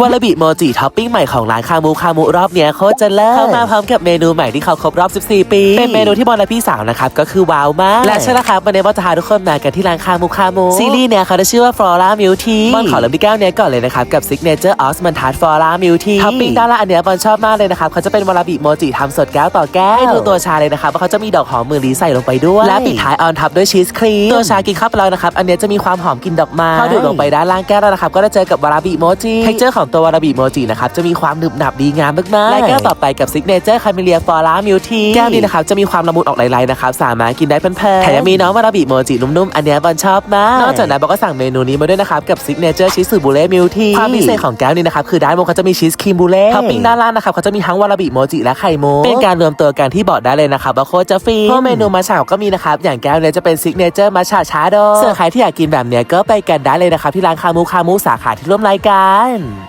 วาลาบิโมจิท็อปปิ้งใหม่ของร้านคามูคามูรอบเนี้ยโคตรจะเลิศเข้ามาพร้อมกับเมนูใหม่ที่เขาครบรอบ 14 ปี เป็นเมนูที่บอลและพี่สาวนะครับ ก็คือว้าวมาก และใช่แล้วครับวันนี้บอลจะพาทุกคนมากันที่ร้านคามูคามูซีรีส์เนี่ยเขาได้ชื่อว่า Flora Milk Tea บอลขอเริ่มที่แก้วเนี้ยก่อนเลยนะครับ กับ Signature o s m a n t a r t Flora Milk Tea ท็อปปิ้งด้านล่างอันเนี้ยบอลชอบมากเลยนะครับเขาจะเป็นวาลาบิโมจิทำสดแก้วต่อแก้วให้ดูตัวชาเลยนะครับว่าเขาจะมีดอกหอมมือลีใส่ลงไปด้วยและปิดท้ายออนทับด้วยชีสครีมตัวชากินเข้าไปแล้วนะครับอันเนี้ยจะมีความหอมกลิ่นดอกไม้พอดูดลงไปด้านล่างแก้วแล้วนะครับก็จะเจอกับวาลาบิโมจิเทคเจอร์ของตัววาลาบิโมจินะครับจะมีความหนึบหนับดีงามมากๆและแก้วต่อไปกับซิกเนเจอร์คาเมเลียฟอร่ามิลทีแก้วนี้นะครับจะมีความละมุนออกไหลๆนะครับสามารถกินได้เพลินๆแถมยังมีน้องวาลาบิโมจินุ่มๆอันเนี้ยบอลชอบมากนอกจากนั้นบอลก็สั่งเมนูนี้มาด้วยนะครับกับซิกเนเจอร์ชีสบูเล่มิลทีความพิเศษของแก้วนี้นะครับคือด้านบนเขาจะมีชีสครีมบูเล่ท็อปปิ้งด้านล่างนะครับเขาจะมีทั้งวาลาบิโมจิและไข่มุกเป็นการรวมตัวกันที่บอกได้เลยนะครับว่าโคตรจะฟรีเพราะเมนูมัชฉะก็มีนะครับอย่างแก้วเนี้ยจะเป็นซิกเนเจอร์มัชฉะชาโดส่วนใครที่อยากกินแบบเนี้ยก็ไปกันได้เลยนะครับที่ร้านคามูคามูสาขาที่ร่วมรายการ